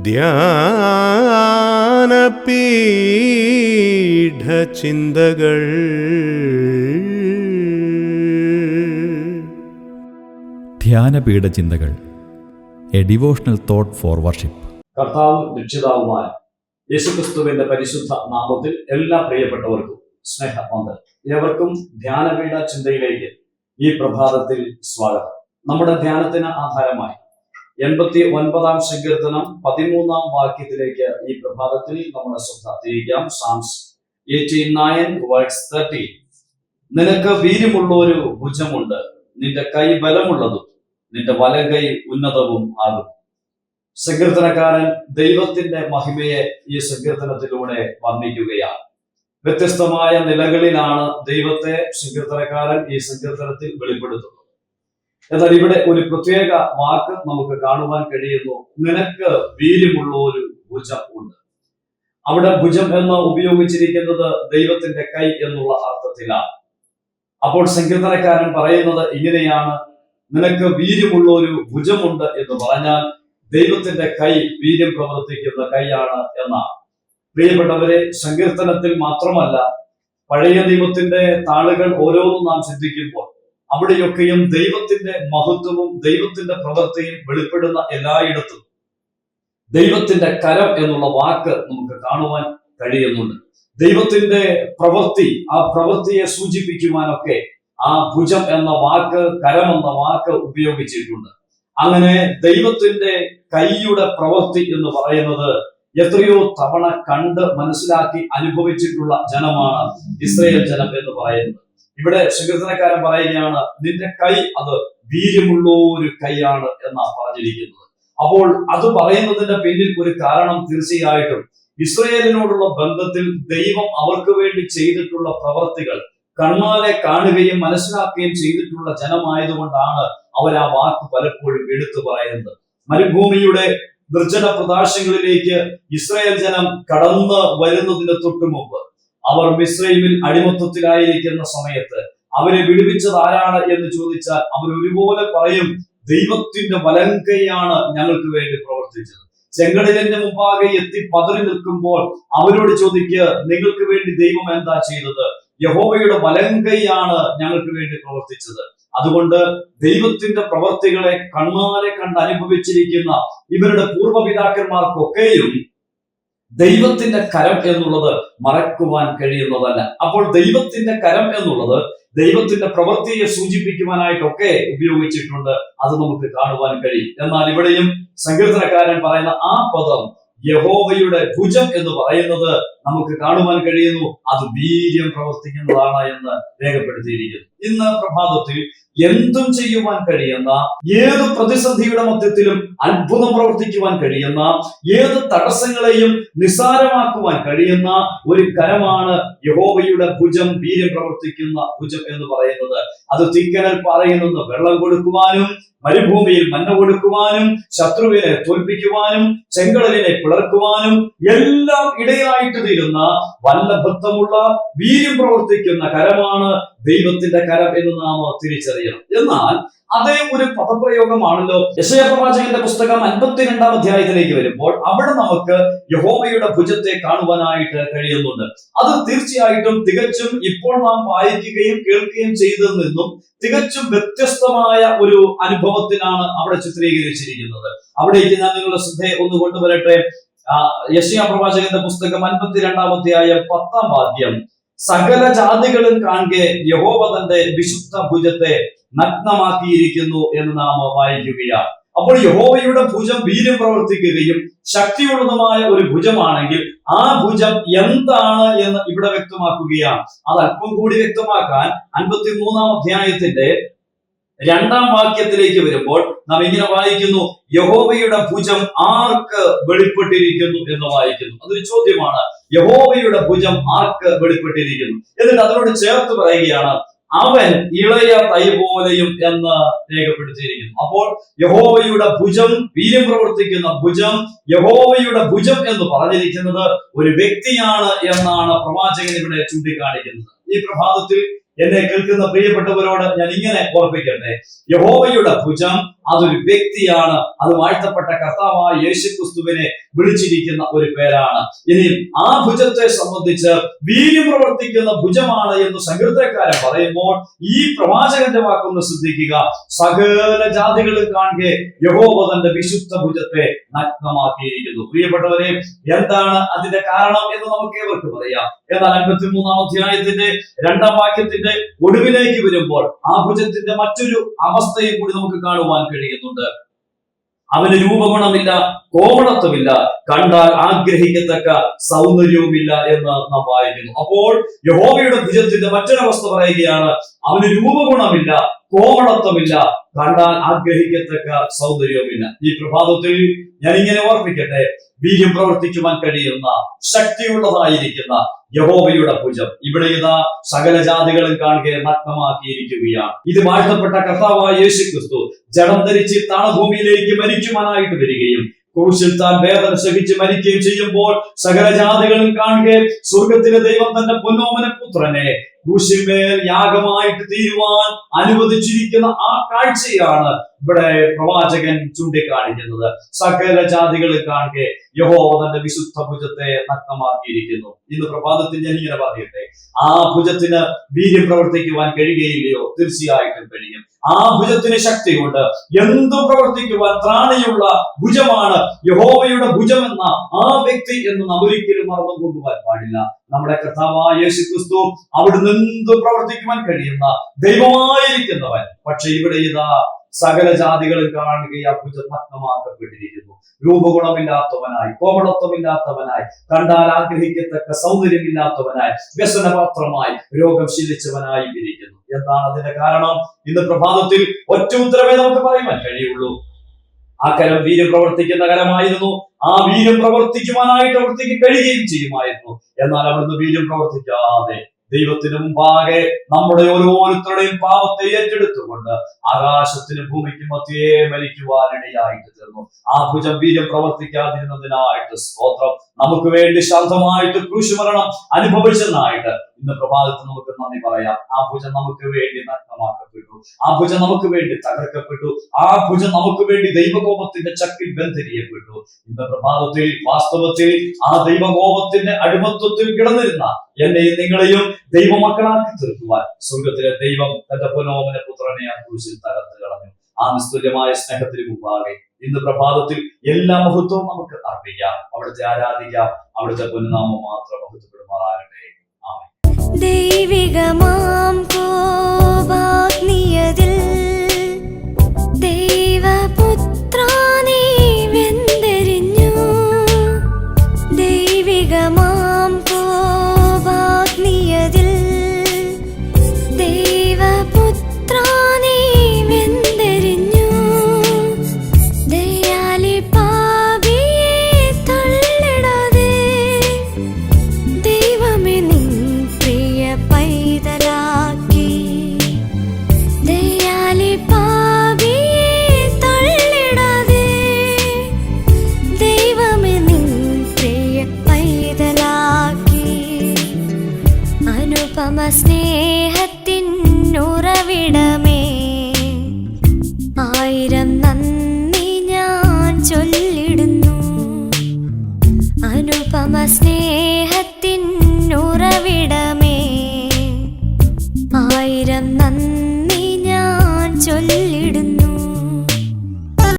ധ്യാനപീഠ ചിന്തകൾ ധ്യാനപീഠ ചിന്തകൾ a devotional thought for worship. കർത്താവ് രക്ഷിതാവുമായ യേശുക്രിസ്തുവിന്റെ പരിശുദ്ധ നാമത്തിൽ എല്ലാ പ്രിയപ്പെട്ടവർക്കും സ്നേഹമുണ്ട് ഏവർക്കും ധ്യാനപീഠ ചിന്തയിലേക്ക് ഈ പ്രഭാതത്തിൽ സ്വാഗതം. നമ്മുടെ ധ്യാനത്തിന് ആധാരമായി എൺപത്തി ഒൻപതാം സങ്കീർത്തനം പതിമൂന്നാം വാക്യത്തിലേക്ക് ഈ പ്രഭാതത്തിൽ നമ്മുടെ ശ്രദ്ധ തിരിക്കാം. Psalms eighty nine words thirty നിനക്ക് വീര്യമുള്ള ഒരു ഭുജമുണ്ട്. നിന്റെ കൈ ബലമുള്ളതും നിന്റെ വലം കൈ ഉന്നതവും ആകും. സങ്കീർത്തനക്കാരൻ ദൈവത്തിന്റെ മഹിമയെ ഈ സങ്കീർത്തനത്തിലൂടെ വർണിക്കുകയാണ്. വ്യത്യസ്തമായ നിലകളിലാണ് ദൈവത്തെ സങ്കീർത്തനക്കാരൻ ഈ സങ്കീർത്തനത്തിൽ വെളിപ്പെടുത്തുന്നത്. എന്നാൽ ഇവിടെ ഒരു പ്രത്യേക വാക്ക് നമുക്ക് കാണുവാൻ കഴിയുന്നു. നിനക്ക് വീര്യമുള്ള ഒരു ഭുജം ഉണ്ട്. അവിടെ ഭുജം എന്ന് ഉപയോഗിച്ചിരിക്കുന്നത് ദൈവത്തിന്റെ കൈ എന്നുള്ള അർത്ഥത്തിലാണ്. അപ്പോൾ സങ്കീർത്തനക്കാരൻ പറയുന്നത് ഇങ്ങനെയാണ്. നിനക്ക് വീര്യമുള്ള ഒരു ഭുജമുണ്ട് എന്ന് പറഞ്ഞാൽ ദൈവത്തിന്റെ കൈ വീര്യം പ്രവർത്തിക്കുന്ന കൈയാണ് എന്നാണ്. പ്രിയപ്പെട്ടവരെ സങ്കീർത്തനത്തിൽ മാത്രമല്ല പഴയ നിയമത്തിന്റെ താളുകൾ ഓരോന്നും നാം ചിന്തിക്കുമ്പോൾ അവിടെയൊക്കെയും ദൈവത്തിന്റെ മഹത്വവും ദൈവത്തിന്റെ പ്രവൃത്തിയും വെളിപ്പെടുന്ന എല്ലായിടത്തും. ദൈവത്തിന്റെ കരം എന്നുള്ള വാക്ക് നമുക്ക് കാണുവാൻ കഴിയുന്നുണ്ട്. ദൈവത്തിന്റെ പ്രവൃത്തി ആ പ്രവൃത്തിയെ സൂചിപ്പിക്കുവാനൊക്കെ ആ ഭുജം എന്ന വാക്ക് കരം എന്ന വാക്ക് ഉപയോഗിച്ചിട്ടുണ്ട്. അങ്ങനെ ദൈവത്തിന്റെ കൈയുടെ പ്രവൃത്തി എന്ന് പറയുന്നത് എത്രയോ തവണ കണ്ട് മനസ്സിലാക്കി അനുഭവിച്ചിട്ടുള്ള ജനമാണ് ഇസ്രയേൽ ജനം എന്ന് പറയുന്നത്. ഇവിടെ സങ്കീർത്തനക്കാരൻ പറയുകയാണ് നിന്റെ കൈ അത് വീര്യമുള്ള ഒരു കൈയാണ് എന്നാണ് പറഞ്ഞിരിക്കുന്നത്. അപ്പോൾ അത് പറയുന്നതിന്റെ പിന്നിൽ ഒരു കാരണം തീർച്ചയായിട്ടും ഇസ്രയേലിനോടുള്ള ബന്ധത്തിൽ ദൈവം അവർക്ക് വേണ്ടി ചെയ്തിട്ടുള്ള പ്രവർത്തികൾ കണ്ണാലെ കാണുകയും മനസ്സിലാക്കുകയും ചെയ്തിട്ടുള്ള ജനമായതുകൊണ്ടാണ് അവർ ആ വാക്ക് പലപ്പോഴും എടുത്തു പറയുന്നത്. മരുഭൂമിയുടെ നിർജന പ്രദേശങ്ങളിലേക്ക് ഇസ്രായേൽ ജനം കടന്നു വരുന്നതിന് തൊട്ടു മുമ്പ് അവർ മിസ്രൈമിൽ അടിമത്വത്തിലായിരിക്കുന്ന സമയത്ത് അവരെ വിടുവിച്ചത് ആരാണ് എന്ന് ചോദിച്ചാൽ അവർ ഒരുപോലെ പറയും ദൈവത്തിന്റെ വലങ്കയാണ് ഞങ്ങൾക്ക് വേണ്ടി പ്രവർത്തിച്ചത്. ചെങ്കടലിന്റെ മുമ്പാകെ എത്തി പതറി നിൽക്കുമ്പോൾ അവരോട് ചോദിക്കുക നിങ്ങൾക്ക് വേണ്ടി ദൈവം എന്താ ചെയ്തത്? യഹോവയുടെ വലങ്കയാണ് ഞങ്ങൾക്ക് വേണ്ടി പ്രവർത്തിച്ചത്. അതുകൊണ്ട് ദൈവത്തിന്റെ പ്രവർത്തികളെ കണ്ണാലെ കണ്ട് അനുഭവിച്ചിരിക്കുന്ന ഇവരുടെ പൂർവപിതാക്കന്മാർക്കൊക്കെയും ദൈവത്തിന്റെ കരം എന്നുള്ളത് മറക്കുവാൻ കഴിയുന്നതല്ല. അപ്പോൾ ദൈവത്തിന്റെ കരം എന്നുള്ളത് ദൈവത്തിന്റെ പ്രവൃത്തിയെ സൂചിപ്പിക്കുവാനായിട്ടൊക്കെ ഉപയോഗിച്ചിട്ടുണ്ട്. അത് നമുക്ക് കാണുവാൻ കഴിയും. എന്നാൽ ഇവിടെയും സങ്കീർത്തനക്കാരൻ പറയുന്ന ആ പദം യഹോവയുടെ ഭുജം എന്ന് പറയുന്നത് നമുക്ക് കാണുവാൻ കഴിയുന്നു. അത് വീര്യം പ്രവർത്തിക്കുന്നതാണ് എന്ന് രേഖപ്പെടുത്തിയിരിക്കുന്നു. ഇന്ന് പ്രഭാതത്തിൽ എന്തും ചെയ്യുവാൻ കഴിയുന്ന ഏത് പ്രതിസന്ധിയുടെ മധ്യത്തിലും അത്ഭുതം പ്രവർത്തിക്കുവാൻ കഴിയുന്ന ഏത് തടസ്സങ്ങളെയും നിസ്സാരമാക്കുവാൻ കഴിയുന്ന ഒരു കരമാണ് യഹോവയുടെ ഭുജം വീര്യം പ്രവർത്തിക്കുന്ന ഭുജം എന്ന് പറയുന്നത്. അത് തീക്കനൽ പാറയിൽ വെള്ളം കൊടുക്കുവാനും മരുഭൂമിയിൽ മഞ്ഞ കൊടുക്കുവാനും ശത്രുവിനെ തോൽപ്പിക്കുവാനും ചെങ്കടലിനെ പിളർക്കുവാനും എല്ലാം ഇടയായിട്ട് തീരുന്ന വല്ലഭത്വമുള്ള വീര്യം പ്രവർത്തിക്കുന്ന കരമാണ് ദൈവത്തിന്റെ കരം എന്ന് നാം തിരിച്ചറിയണം. എന്നാൽ അതേ ഒരു പദപ്രയോഗമാണല്ലോ യശയ പ്രവാചകന്റെ പുസ്തകം അൻപത്തിരണ്ടാം അധ്യായത്തിലേക്ക് വരുമ്പോൾ അവിടെ നമുക്ക് യഹോമയുടെ ഭുജത്തെ കാണുവാനായിട്ട് കഴിയുന്നുണ്ട്. അത് തീർച്ചയായിട്ടും തികച്ചും ഇപ്പോൾ നാം വായിക്കുകയും കേൾക്കുകയും ചെയ്തതിൽ നിന്നും തികച്ചും വ്യത്യസ്തമായ ഒരു അനുഭവത്തിനാണ് അവിടെ ചിത്രീകരിച്ചിരിക്കുന്നത്. അവിടേക്ക് ഞാൻ നിങ്ങളുടെ ശ്രദ്ധയെ ഒന്ന് കൊണ്ടുവരട്ടെ. യശയ പ്രവാചകന്റെ പുസ്തകം അൻപത്തിരണ്ടാം അധ്യായം പത്താം വാക്യം. സകല ജാതികളും കാണുക. യഹോവ തന്റെ വിശുദ്ധ ഭുജത്തെ നഗ്നമാക്കിയിരിക്കുന്നു എന്ന് നാം വായിക്കുകയാണ്. അപ്പോൾ യഹോവയുടെ ഭുജം വീര്യം പ്രവർത്തിക്കുകയും ശക്തിയുള്ളതുമായ ഒരു ഭുജമാണെങ്കിൽ ആ ഭുജം എന്താണ് എന്ന് ഇവിടെ വ്യക്തമാക്കുകയാണ്. അത് അല്പം കൂടി വ്യക്തമാക്കാൻ അൻപത്തി മൂന്നാം അധ്യായത്തിന്റെ രണ്ടാം വാക്യത്തിലേക്ക് വരുമ്പോൾ നാം ഇങ്ങനെ വായിക്കുന്നു യഹോവയുടെ ഭുജം ആർക്ക് വെളിപ്പെട്ടിരിക്കുന്നു എന്ന് വായിക്കുന്നു. അതൊരു ചോദ്യമാണ്. യഹോവയുടെ ഭുജം ആർക്ക് വെളിപ്പെട്ടിരിക്കുന്നു? എന്നിട്ട് അതിനോട് ചേർത്ത് പറയുകയാണ് അവൻ ഇളയ തൈ പോലെയും എന്ന് രേഖപ്പെടുത്തിയിരിക്കുന്നു. അപ്പോൾ യഹോവയുടെ ഭുജം വീര്യം പ്രവർത്തിക്കുന്ന ഭുജം യഹോവയുടെ ഭുജം എന്ന് പറഞ്ഞിരിക്കുന്നത് ഒരു വ്യക്തിയാണ് എന്നാണ് പ്രവാചകൻ ഇവിടെ ചൂണ്ടിക്കാണിക്കുന്നത്. ഈ പ്രഭാതത്തിൽ എന്നെ കേൾക്കുന്ന പ്രിയപ്പെട്ടവരോട് ഞാൻ ഇങ്ങനെ ഓർപ്പിക്കട്ടെ. യഹോവയുടെ ഭുജം അതൊരു വ്യക്തിയാണ്. അത് വാഴ്ത്തപ്പെട്ട കർത്താവായ യേശു ക്രിസ്തുവിനെ വിളിച്ചിരിക്കുന്ന ഒരു പേരാണ്. ഇനി ആ ഭുജത്തെ സംബന്ധിച്ച് വീര്യം പ്രവർത്തിക്കുന്ന ഭുജമാണ് എന്ന് സങ്കീർത്തനക്കാരൻ പറയുമ്പോൾ ഈ പ്രവാചകന്റെ വാക്കൊന്ന് ശ്രദ്ധിക്കുക. സകല ജാതികളും കാണുക യഹോവ തന്റെ വിശുദ്ധ ഭുജത്തെ നഗ്നമാക്കിയിരിക്കുന്നു. പ്രിയപ്പെട്ടവരെ എന്താണ് അതിന്റെ കാരണം എന്ന് നമുക്ക് ഏവർക്കും അറിയാം. എന്നാൽ അൻപത്തി മൂന്നാം അധ്യായത്തിന്റെ രണ്ടാം വാക്യത്തിന്റെ ഒടുവിലേക്ക് വരുമ്പോൾ ആ ഭുജത്തിന്റെ മറ്റൊരു അവസ്ഥയും കൂടി നമുക്ക് കാണുവാൻ കഴിയുന്നുണ്ട്. അവന് രൂപഗുണമില്ല കോമളത്വമില്ല കണ്ടാൽ ആഗ്രഹിക്കത്തക്ക സൗന്ദര്യവുമില്ല എന്ന് നാം വായിക്കുന്നു. അപ്പോൾ യഹോവയുടെ ഭുജത്തിന്റെ മറ്റൊരവസ്ഥ പറയുകയാണ് അവന് രൂപഗുണമില്ല കോമളത്വമില്ല കണ്ടാൽ ആഗ്രഹിക്കത്തക്ക സൗന്ദര്യവുമില്ല. ഈ പ്രഭാതത്തിൽ ഞാൻ ഇങ്ങനെ ഓർപ്പിക്കട്ടെ. വീര്യം പ്രവർത്തിക്കുവാൻ കഴിയുന്ന ശക്തിയുള്ളതായിരിക്കുന്ന യഹോബയുടെ പൂജം ഇവിടെ ഇതാ സകല ജാതികളും കാണുക നഗ്നമാക്കിയിരിക്കുകയാണ് ഇത് വാഴ്ത്തപ്പെട്ട കർത്താവായ യേശു ക്രിസ്തു ജഡം ധരിച്ച് താളഭൂമിയിലേക്ക് മരിക്കുവാനായിട്ട് വരികയും ക്രൂശിൽ താൻ വേദന സഹിച്ച് മരിക്കുകയും ചെയ്യുമ്പോൾ സകല ജാതികളും കാണുക സ്വർഗത്തിലെ ദൈവം തന്റെ പൊന്നോമന പുത്രനെ ക്രൂശിന്മേൽ യാഗമായിട്ട് തീരുവാൻ അനുവദിച്ചിരിക്കുന്ന ആ കാഴ്ചയാണ് ഇവിടെ പ്രവാചകൻ ചൂണ്ടിക്കാണിക്കുന്നത്. സകല ജാതികളിൽ കാണുകെ യഹോവ തന്റെ വിശുദ്ധ ഭുജത്തെ നഗ്നമാക്കിയിരിക്കുന്നു. ഇന്ന് പ്രഭാതത്തിൽ ഞാൻ ഇങ്ങനെ പറയട്ടെ ആ ഭുജത്തിന് വീര്യം പ്രവർത്തിക്കുവാൻ കഴിയുകയില്ലയോ? തീർച്ചയായിട്ടും കഴിയും. ആ ഭുജത്തിന് ശക്തിയുണ്ട്. എന്തും പ്രവർത്തിക്കുവാൻ ത്രാണിയുള്ള ഭുജമാണ് യഹോവയുടെ ഭുജമെന്ന ആ വ്യക്തി എന്ന് നാം മറന്നു പോകുവാൻ പാടില്ല. നമ്മുടെ കർത്താവായ യേശു ക്രിസ്തു അവിടുന്ന് എന്തും പ്രവർത്തിക്കുവാൻ കഴിയുന്ന ദൈവമായിരിക്കുന്നവൻ. പക്ഷെ ഇവിടെ ഇതാ സകല ജാതികളും കാണുകയാ ആ രൂപഗുണമില്ലാത്തവനായി കോമളത്വമില്ലാത്തവനായി കണ്ടാൽ ആഗ്രഹിക്കത്തക്ക സൗന്ദര്യമില്ലാത്തവനായി വ്യസനപാത്രമായി രോഗം ശീലിച്ചവനായി ഇരിക്കുന്നു. എന്താണ് അതിന്റെ കാരണം? ഇന്ന് പ്രഭാതത്തിൽ ഒറ്റ ഉത്തരവേ നമുക്ക് പറയുവാൻ കഴിയുള്ളൂ. ആ കരം വീര്യം പ്രവർത്തിക്കുന്ന കരമായിരുന്നു ആ വീര്യം പ്രവർത്തിക്കുവാനായിട്ട് അവിടത്തേക്ക് കഴിയുകയും ചെയ്യുമായിരുന്നു. എന്നാൽ അവിടുന്ന് വീര്യം പ്രവർത്തിക്കാതെ ദൈവത്തിന് മുമ്പാകെ നമ്മുടെ ഓരോരുത്തരുടെയും പാപത്തെ ഏറ്റെടുത്തുകൊണ്ട് ആകാശത്തിന് ഭൂമിക്ക് മധ്യേ മരിക്കുവാനിടയായിട്ട് തീർന്നു. ആ ഭുജം വീര്യം പ്രവർത്തിക്കാതിരുന്നതിനായിട്ട് സ്തോത്രം. നമുക്ക് വേണ്ടി ശാന്തമായിട്ട് ക്രൂശുമരണം അനുഭവിച്ചതിനായിട്ട് ഇന്ന് പ്രഭാതത്തിൽ നമുക്ക് നന്ദി പറയാം. ആ ഭുജം നമുക്ക് വേണ്ടി നഗ്നമാക്കപ്പെട്ടു. ആ ഭുജം നമുക്ക് വേണ്ടി തകർക്കപ്പെട്ടു. ആ ഭുജം നമുക്ക് വേണ്ടി ദൈവകോപത്തിന്റെ ചക്കിൽ ബന്ധിരിയപ്പെട്ടു. ഇന്ന് പ്രഭാതത്തിൽ വാസ്തവത്തിൽ ആ ദൈവകോപത്തിന്റെ അടിമത്വത്തിൽ കിടന്നിരുന്ന എന്നെയും നിങ്ങളെയും ദൈവമക്കളാക്കി തീർക്കുവാൻ സ്വർഗത്തിലെ ദൈവം തന്റെ പുനോമന പുത്രനെ ആ ക്രൂശിൽ തകർത്ത് കളഞ്ഞു. ആ നിസ്തുല്യമായ സ്നേഹത്തിന് മുമ്പാകെ ഇന്ന് പ്രഭാതത്തിൽ എല്ലാ മഹത്വവും നമുക്ക് അർപ്പിക്കാം. അവിടുത്തെ ആരാധിക്കാം. അവിടുത്തെ പൊന്നുനാമം മാത്രം മഹത്വപ്പെടുമാറാകട്ടെ. ദൈവികമാം